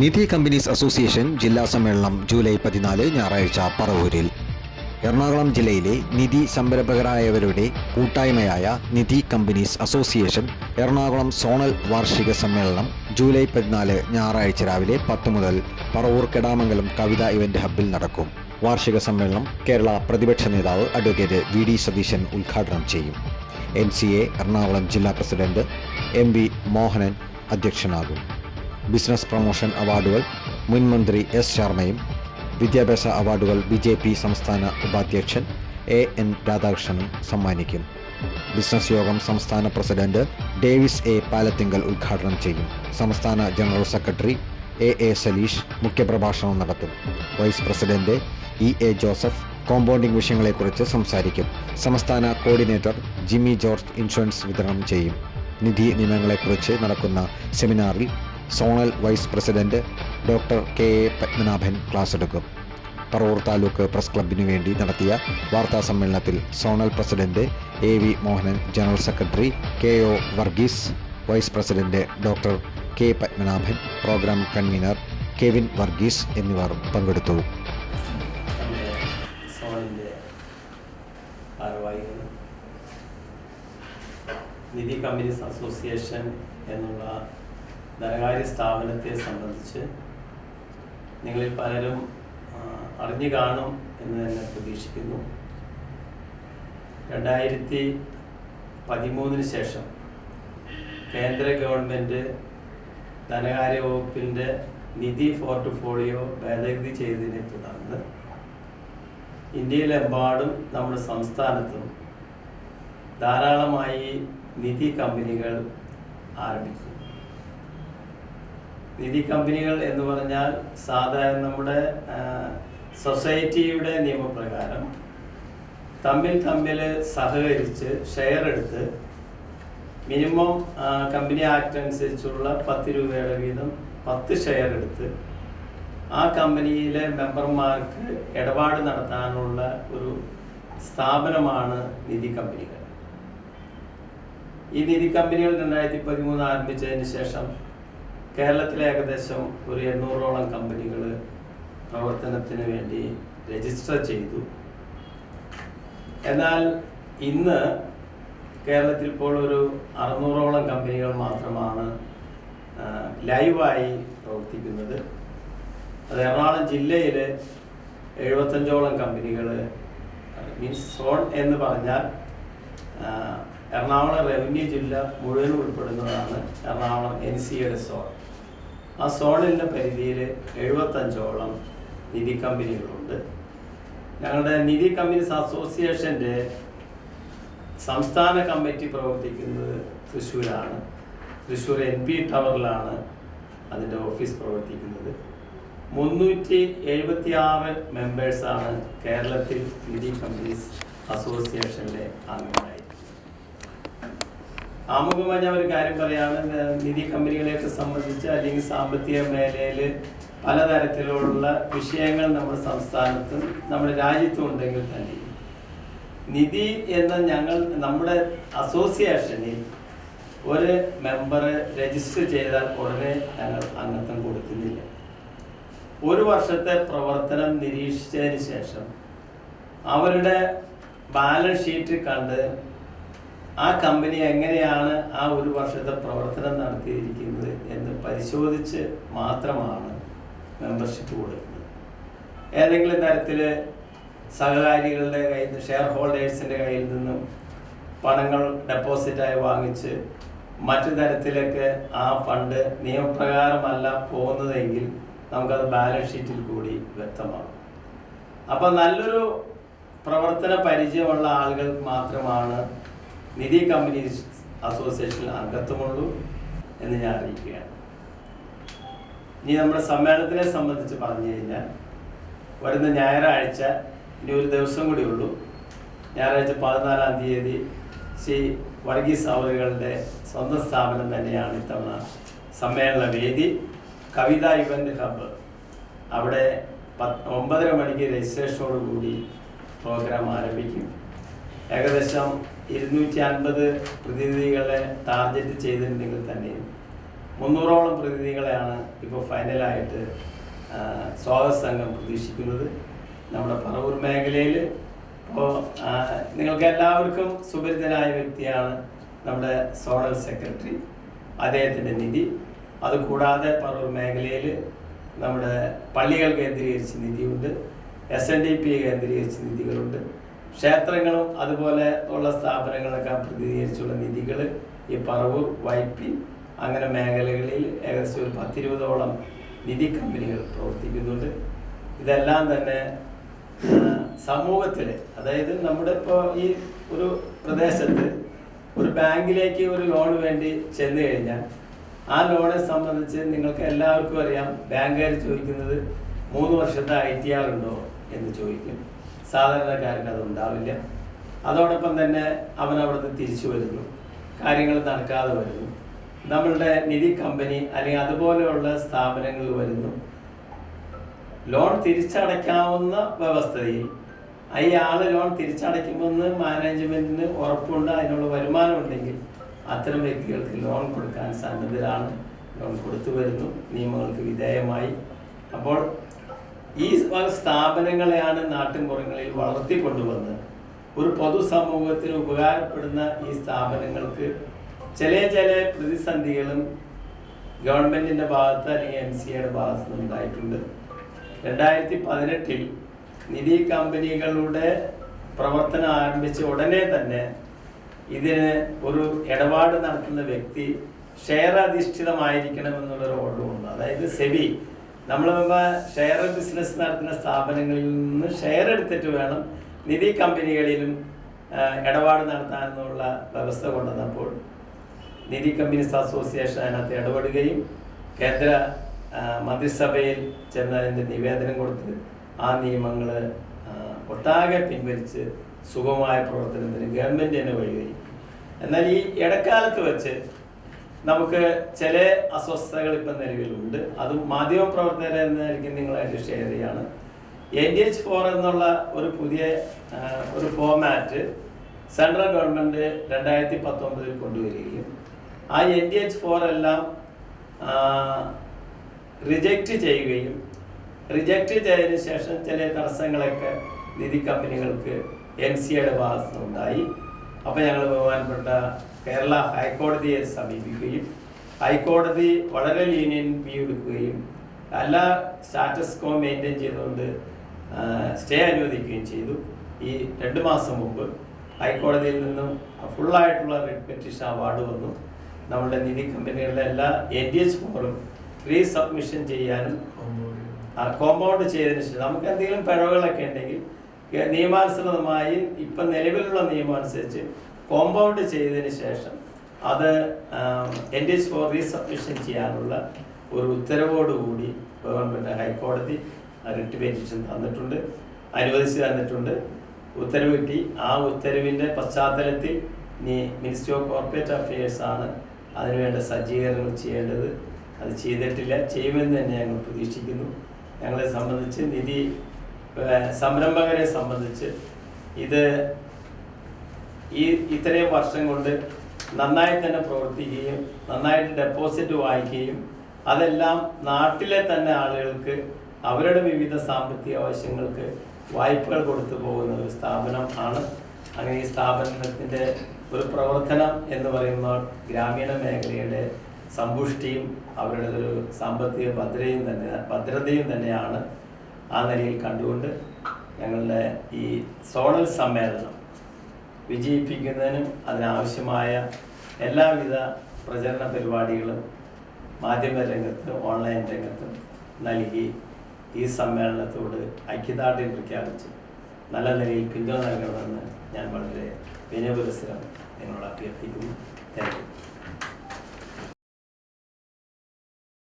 നിധി companies association ജില്ലാ സമ്മേളനം July പതിനാല് ഞായറാഴ്ച പറവൂരിൽ. എറണാകുളം ജില്ലയിലെ നിധി സംരംഭകരായവരുടെ കൂട്ടായ്മയായ Nidhi companies association Ernakulam zonal വാർഷിക സമ്മേളനം ജൂലൈ പതിനാല് ഞായറാഴ്ച രാവിലെ പത്ത് മുതൽ പറവൂർ കെടാമംഗലം കവിത ഇവന്റ് ഹബ്ബിൽ നടക്കും. വാർഷിക സമ്മേളനം കേരള പ്രതിപക്ഷ നേതാവ് അഡ്വക്കേറ്റ് വി ഡി സതീശൻ ഉദ്ഘാടനം ചെയ്യും. എൻ സി എ എറണാകുളം ജില്ലാ പ്രസിഡന്റ് എം വി മോഹനൻ അധ്യക്ഷനാകും. ബിസിനസ് പ്രൊമോഷൻ അവാർഡുകൾ മുൻ മന്ത്രി എസ് ശർമ്മയും വിദ്യാഭ്യാസ അവാർഡുകൾ ബി ജെ പി സംസ്ഥാന ഉപാധ്യക്ഷൻ എ എൻ രാധാകൃഷ്ണനും സമ്മാനിക്കും. ബിസിനസ് യോഗം സംസ്ഥാന പ്രസിഡന്റ് ഡേവിസ് എ പാലത്തിങ്കൽ ഉദ്ഘാടനം ചെയ്യും. സംസ്ഥാന general secretary A A Saleesh മുഖ്യപ്രഭാഷണം നടത്തും. Vice president E A Joseph compounding വിഷയങ്ങളെക്കുറിച്ച് സംസാരിക്കും. സംസ്ഥാന കോർഡിനേറ്റർ ജിമ്മി ജോർജ് ഇൻഷുറൻസ് വിതരണം ചെയ്യും. നിധി നിയമങ്ങളെക്കുറിച്ച് നടക്കുന്ന സെമിനാറിൽ zonal vice president doctor K A Padmanabhan class എടുക്കും പറവൂർ താലൂക്ക് പ്രസ് ക്ലബിനു വേണ്ടി നടത്തിയ വാർത്താ സമ്മേളനത്തിൽ zonal president A V Mohanan general secretary K O Varghese vice president doctor K Padmanabhan programme convener Kevin Varghese എന്നിവർ പങ്കെടുത്തു. നിധി കമ്പനീസ് അസോസിയേഷൻ എന്നുള്ള ധനകാര്യ സ്ഥാപനത്തെ സംബന്ധിച്ച് നിങ്ങളിൽ പലരും അറിഞ്ഞു കാണും എന്ന് തന്നെ പ്രതീക്ഷിക്കുന്നു. രണ്ടായിരത്തി പതിമൂന്നിന് ശേഷം കേന്ദ്ര ഗവൺമെന്റ് ധനകാര്യ വകുപ്പിന്റെ നിധി പോർട്ട്ഫോളിയോ ഭേദഗതി ചെയ്തതിനെ തുടർന്ന് ഇന്ത്യയിലെമ്പാടും നമ്മുടെ സംസ്ഥാനത്തും ധാരാളമായി നിധി കമ്പനികൾ ആരംഭിച്ചു നിധി കമ്പനികൾ എന്ന് പറഞ്ഞാൽ സാധാരണ നമ്മുടെ സൊസൈറ്റിയുടെ നിയമപ്രകാരം തമ്മിൽ തമ്മിൽ സഹകരിച്ച് ഷെയർ എടുത്ത് മിനിമം കമ്പനി ആക്ട് അനുസരിച്ചുള്ള പത്ത് രൂപയുടെ വീതം പത്ത് ഷെയർ എടുത്ത് ആ കമ്പനിയിലെ മെമ്പർമാർക്ക് ഇടപാട് നടത്താനുള്ള ഒരു സ്ഥാപനമാണ് നിധി കമ്പനികൾ. ഈ നിധി കമ്പനികൾ രണ്ടായിരത്തി പതിമൂന്ന് ആരംഭിച്ചതിന് ശേഷം കേരളത്തിലെ ഏകദേശം ഒരു എണ്ണൂറോളം കമ്പനികൾ പ്രവർത്തനത്തിന് വേണ്ടി രജിസ്റ്റർ ചെയ്തു. എന്നാൽ ഇന്ന് കേരളത്തിൽ ഇപ്പോൾ ഒരു അറുന്നൂറോളം കമ്പനികൾ മാത്രമാണ് ലൈവായി പ്രവർത്തിക്കുന്നത്. അത് എറണാകുളം ജില്ലയിൽ എഴുപത്തഞ്ചോളം കമ്പനികൾ മീൻസ് സോൺ എന്ന് പറഞ്ഞാൽ എറണാകുളം റവന്യൂ ജില്ല മുഴുവൻ ഉൾപ്പെടുന്നതാണ് എറണാകുളം എൻ സിയുടെ സോൺ. ആ സോണിന്റെ പരിധിയിൽ എഴുപത്തഞ്ചോളം നിധി കമ്പനികളുണ്ട്. ഞങ്ങളുടെ നിധി കമ്പനീസ് അസോസിയേഷന്റെ സംസ്ഥാന കമ്മിറ്റി പ്രവർത്തിക്കുന്നത് തൃശ്ശൂരാണ്. തൃശ്ശൂർ എൻ പി ടവറിലാണ് അതിന്റെ ഓഫീസ് പ്രവർത്തിക്കുന്നത്. മുന്നൂറ്റി എഴുപത്തി ആറ് മെമ്പേഴ്സാണ് കേരളത്തിൽ നിധി കമ്പനീസ് അസോസിയേഷനിലെ അംഗങ്ങളായി ആമുഖമായി ഞാൻ ഒരു കാര്യം പറയാണ് നിധി കമ്പനികളെയൊക്കെ സംബന്ധിച്ച് അല്ലെങ്കിൽ സാമ്പത്തിക മേഖലയിൽ പലതരത്തിലുള്ള വിഷയങ്ങൾ നമ്മുടെ സംസ്ഥാനത്തും നമ്മുടെ രാജ്യത്തും ഉണ്ടെങ്കിൽ തന്നെ നിധി എന്ന ഞങ്ങൾ നമ്മുടെ അസോസിയേഷനിൽ ഒരു മെമ്പർ രജിസ്റ്റർ ചെയ്താൽ ഉടനെ ഞങ്ങൾ അംഗത്വം കൊടുക്കുന്നില്ല. ഒരു വർഷത്തെ പ്രവർത്തനം നിരീക്ഷിച്ചതിന് ശേഷം അവരുടെ ബാലൻസ് ഷീറ്റ് കണ്ട് ആ കമ്പനി എങ്ങനെയാണ് ആ ഒരു വർഷത്തെ പ്രവർത്തനം നടത്തിയിരിക്കുന്നത് എന്ന് പരിശോധിച്ച് മാത്രമാണ് മെമ്പർഷിപ്പ് കൊടുക്കുന്നത്. ഏതെങ്കിലും തരത്തിൽ സഹകാരികളുടെ കയ്യിൽ നിന്ന് ഷെയർ ഹോൾഡേഴ്സിന്റെ കയ്യിൽ നിന്നും പണങ്ങൾ ഡെപ്പോസിറ്റായി വാങ്ങിച്ച് മറ്റു തരത്തിലൊക്കെ ആ ഫണ്ട് നിയമപ്രകാരമല്ല പോകുന്നതെങ്കിൽ നമുക്കത് ബാലൻസ് ഷീറ്റിൽ കൂടി വ്യക്തമാകും. അപ്പം നല്ലൊരു പ്രവർത്തന പരിചയമുള്ള ആളുകൾ മാത്രമാണ് നിധി കമ്പനീസ് അസോസിയേഷനിൽ അംഗത്വമുള്ളൂ എന്ന് ഞാൻ അറിയിക്കുകയാണ്. ഇനി നമ്മുടെ സമ്മേളനത്തിനെ സംബന്ധിച്ച് പറഞ്ഞു കഴിഞ്ഞാൽ വരുന്ന ഞായറാഴ്ച ഇനി ഒരു ദിവസം കൂടി ഉള്ളൂ. ഞായറാഴ്ച പതിനാലാം തീയതി ശ്രീ വർഗീസ് അവറുകളുടെ സ്വന്തം സ്ഥാപനം തന്നെയാണ് ഇത്തവണ സമ്മേളന വേദി. Kavitha event hub. അവിടെ പത്ത് ഒമ്പതര മണിക്ക് രജിസ്ട്രേഷനോടുകൂടി പ്രോഗ്രാം ആരംഭിക്കും. ഏകദേശം ഇരുന്നൂറ്റി അൻപത് പ്രതിനിധികളെ ടാർഗറ്റ് ചെയ്തിട്ടുണ്ടെങ്കിൽ തന്നെ മുന്നൂറോളം പ്രതിനിധികളെയാണ് ഇപ്പോൾ ഫൈനലായിട്ട് സ്വാഗത സംഘം പ്രതീക്ഷിക്കുന്നത്. നമ്മുടെ പറവൂർ മേഖലയിൽ ഇപ്പോൾ നിങ്ങൾക്ക് എല്ലാവർക്കും സുപരിചിതനായ വ്യക്തിയാണ് നമ്മുടെ സോണൽ സെക്രട്ടറി അദ്ദേഹത്തിന്റെ നിധി. അതുകൂടാതെ പറവൂർ മേഖലയിൽ നമ്മുടെ പള്ളികൾ കേന്ദ്രീകരിച്ച് നിധിയുണ്ട്. എസ് എൻ ഡി പി കേന്ദ്രീകരിച്ച് നിധികളുണ്ട്. ക്ഷേത്രങ്ങളും അതുപോലെ ഉള്ള സ്ഥാപനങ്ങളൊക്കെ പ്രതിനിധീകരിച്ചുള്ള നിധികൾ ഈ പറവ് വൈപ്പിൻ അങ്ങനെ മേഖലകളിൽ ഏകദേശം ഒരു പത്തിരുപതോളം നിധി കമ്പനികൾ പ്രവർത്തിക്കുന്നുണ്ട്. ഇതെല്ലാം തന്നെ സമൂഹത്തിൽ അതായത് നമ്മുടെ ഇപ്പോൾ ഈ ഒരു പ്രദേശത്ത് ഒരു ബാങ്കിലേക്ക് ഒരു ലോൺ വേണ്ടി ചെന്ന് കഴിഞ്ഞാൽ ആ ലോണെ സംബന്ധിച്ച് നിങ്ങൾക്ക് എല്ലാവർക്കും അറിയാം ബാങ്കുകാർ ചോദിക്കുന്നത് മൂന്ന് വർഷത്തെ ഐ ടി ആർ ഉണ്ടോ എന്ന് ചോദിക്കും. സാധാരണക്കാർക്ക് അത് ഉണ്ടാവില്ല. അതോടൊപ്പം തന്നെ അവൻ അവിടുന്ന് തിരിച്ചു വരുന്നു. കാര്യങ്ങൾ നടക്കാതെ വരുന്നു. നമ്മളുടെ നിധി കമ്പനി അല്ലെങ്കിൽ അതുപോലെയുള്ള സ്ഥാപനങ്ങൾ വരുന്നു. ലോൺ തിരിച്ചടയ്ക്കാവുന്ന വ്യവസ്ഥയിൽ അയാൾ ലോൺ തിരിച്ചടയ്ക്കുമെന്ന് മാനേജ്മെന്റിന് ഉറപ്പുണ്ട് അതിനുള്ള വരുമാനം ഉണ്ടെങ്കിൽ അത്തരം വ്യക്തികൾക്ക് ലോൺ കൊടുക്കാൻ സന്നദ്ധരാണ്. ലോൺ കൊടുത്തു വരുന്നു. നിയമങ്ങൾക്ക് വിധേയമായി. അപ്പോൾ ഈ സ്ഥാപനങ്ങളെയാണ് നാട്ടിൻപുറങ്ങളിൽ വളർത്തിക്കൊണ്ടുവന്ന് ഒരു പൊതുസമൂഹത്തിന് ഉപകാരപ്പെടുന്ന ഈ സ്ഥാപനങ്ങൾക്ക് ചില ചില പ്രതിസന്ധികളും ഗവൺമെന്റിന്റെ ഭാഗത്ത് അല്ലെങ്കിൽ എം സിയുടെ ഭാഗത്ത് നിന്ന് ഉണ്ടായിട്ടുണ്ട്. രണ്ടായിരത്തി പതിനെട്ടിൽ നിധി കമ്പനികളുടെ പ്രവർത്തനം ആരംഭിച്ച ഉടനെ തന്നെ ഇതിന് ഒരു ഇടപാട് നടത്തുന്ന വ്യക്തി ഷെയർ അധിഷ്ഠിതമായിരിക്കണം എന്നുള്ളൊരു ഓർഡർ ഉണ്ട് അതായത് സെബി നമ്മൾ ഷെയർ ബിസിനസ് നടത്തുന്ന സ്ഥാപനങ്ങളിൽ നിന്ന് ഷെയർ എടുത്തിട്ട് വേണം നിധി കമ്പനികളിലും ഇടപാട് നടത്താനെന്നുള്ള വ്യവസ്ഥ കൊണ്ടുവന്നപ്പോൾ നിധി കമ്പനീസ് അസോസിയേഷൻ അതിനകത്ത് ഇടപെടുകയും കേന്ദ്ര മന്ത്രിസഭയിൽ ചെന്ന് അതിന്റെ നിവേദനം കൊടുത്ത് ആ നിയമങ്ങൾ ഒട്ടാകെ പിൻവലിച്ച് സുഗമമായ പ്രവർത്തനത്തിന് ഗവൺമെന്റ് തന്നെ വഴിവരിക്കും എന്നാൽ ഈ ഇടക്കാലത്ത് വെച്ച് നമുക്ക് ചില അസ്വസ്ഥതകൾ ഇപ്പം നിലവിലുണ്ട്. അത് മാധ്യമ എന്നായിരിക്കും നിങ്ങളായിട്ട് ഷെയർ ചെയ്യാണ്. എൻ ഡി എച്ച് ഫോർ എന്നുള്ള ഒരു പുതിയ ഒരു ഫോമാറ്റ് സെൻട്രൽ ഗവൺമെന്റ് രണ്ടായിരത്തി പത്തൊമ്പതിൽ കൊണ്ടുവരികയും ആ എൻ ഡി എച്ച് ഫോർ എല്ലാം റിജക്റ്റ് ചെയ്യുകയും റിജക്റ്റ് ചെയ്തതിന് ശേഷം ചില തടസ്സങ്ങളൊക്കെ നിധി കമ്പനികൾക്ക് എൻ സിയുടെ ഭാഗത്തുനിന്നുണ്ടായി. അപ്പോൾ ഞങ്ങൾ ബഹുമാനപ്പെട്ട കേരള ഹൈക്കോടതിയെ സമീപിക്കുകയും ഹൈക്കോടതി വളരെ ലീനിയൻ വ്യൂ എടുക്കുകയും എല്ലാ സ്റ്റാറ്റസ് കോ മെയിന്റെയിൻ ചെയ്തുകൊണ്ട് സ്റ്റേ അനുവദിക്കുകയും ചെയ്തു. ഈ രണ്ട് മാസം മുമ്പ് ഹൈക്കോടതിയിൽ നിന്നും ഫുള്ളായിട്ടുള്ള റെഡ് പെറ്റീഷൻ അവാർഡ് വന്നു. നമ്മുടെ നിധി കമ്പനികളുടെ എല്ലാ എൻ ഡി എച്ച് ഫോറും റീ സബ്മിഷൻ ചെയ്യാനും കോമ്പൗണ്ട് ചെയ്തതിന് ശേഷം നമുക്ക് എന്തെങ്കിലും പിഴവുകളൊക്കെ ഉണ്ടെങ്കിൽ നിയമാനുസൃതമായി ഇപ്പം നിലവിലുള്ള നിയമം അനുസരിച്ച് കോമ്പൗണ്ട് ചെയ്തതിന് ശേഷം അത് N D H four resubmission ചെയ്യാനുള്ള ഒരു ഉത്തരവോടുകൂടി ഗവൺമെന്റ് ഹൈക്കോടതി റിട്ട് പെറ്റീഷൻ തന്നിട്ടുണ്ട് അനുവദിച്ച് തന്നിട്ടുണ്ട്. ഉത്തരവ് കിട്ടി. ആ ഉത്തരവിന്റെ പശ്ചാത്തലത്തിൽ ഇനി മിനിസ്ട്രി ഓഫ് കോർപ്പറേറ്റ് അഫയേഴ്സ് ആണ് അതിനുവേണ്ട സജ്ജീകരണങ്ങൾ ചെയ്യേണ്ടത്. അത് ചെയ്തിട്ടില്ല. ചെയ്യുമെന്ന് തന്നെ ഞങ്ങൾ പ്രതീക്ഷിക്കുന്നു. ഞങ്ങളെ സംബന്ധിച്ച് നിധി സംരംഭകരെ സംബന്ധിച്ച് ഇത് ഈ ഇത്രയും വർഷം കൊണ്ട് നന്നായി തന്നെ പ്രവർത്തിക്കുകയും നന്നായിട്ട് ഡെപ്പോസിറ്റ് വാങ്ങിക്കുകയും അതെല്ലാം നാട്ടിലെ തന്നെ ആളുകൾക്ക് അവരുടെ വിവിധ സാമ്പത്തിക ആവശ്യങ്ങൾക്ക് വായ്പകൾ കൊടുത്തു പോകുന്ന ഒരു സ്ഥാപനം ആണ്. അങ്ങനെ ഈ സ്ഥാപനത്തിന്റെ ഒരു പ്രവർത്തനം എന്ന് പറയുമ്പോൾ ഗ്രാമീണ മേഖലയുടെ സമ്പുഷ്ടിയും അവരുടെ ഒരു സാമ്പത്തിക ഭദ്രയും തന്നെ ഭദ്രതയും തന്നെയാണ് ആ നിലയിൽ കണ്ടുകൊണ്ട് ഞങ്ങളുടെ ഈ സോണൽ സമ്മേളനം വിജയിപ്പിക്കുന്നതിനും അതിനാവശ്യമായ എല്ലാവിധ പ്രചരണ പരിപാടികളും മാധ്യമ രംഗത്ത് ഓൺലൈൻ രംഗത്തും നൽകി ഈ സമ്മേളനത്തോട് ഐക്യദാർഢ്യം പ്രഖ്യാപിച്ച് നല്ല നിലയിൽ പിന്തുണ നൽകണമെന്ന് ഞാൻ വളരെ വിനയപുരസ്സരം നിങ്ങളോട് അഭ്യർത്ഥിക്കുന്നു. താങ്ക്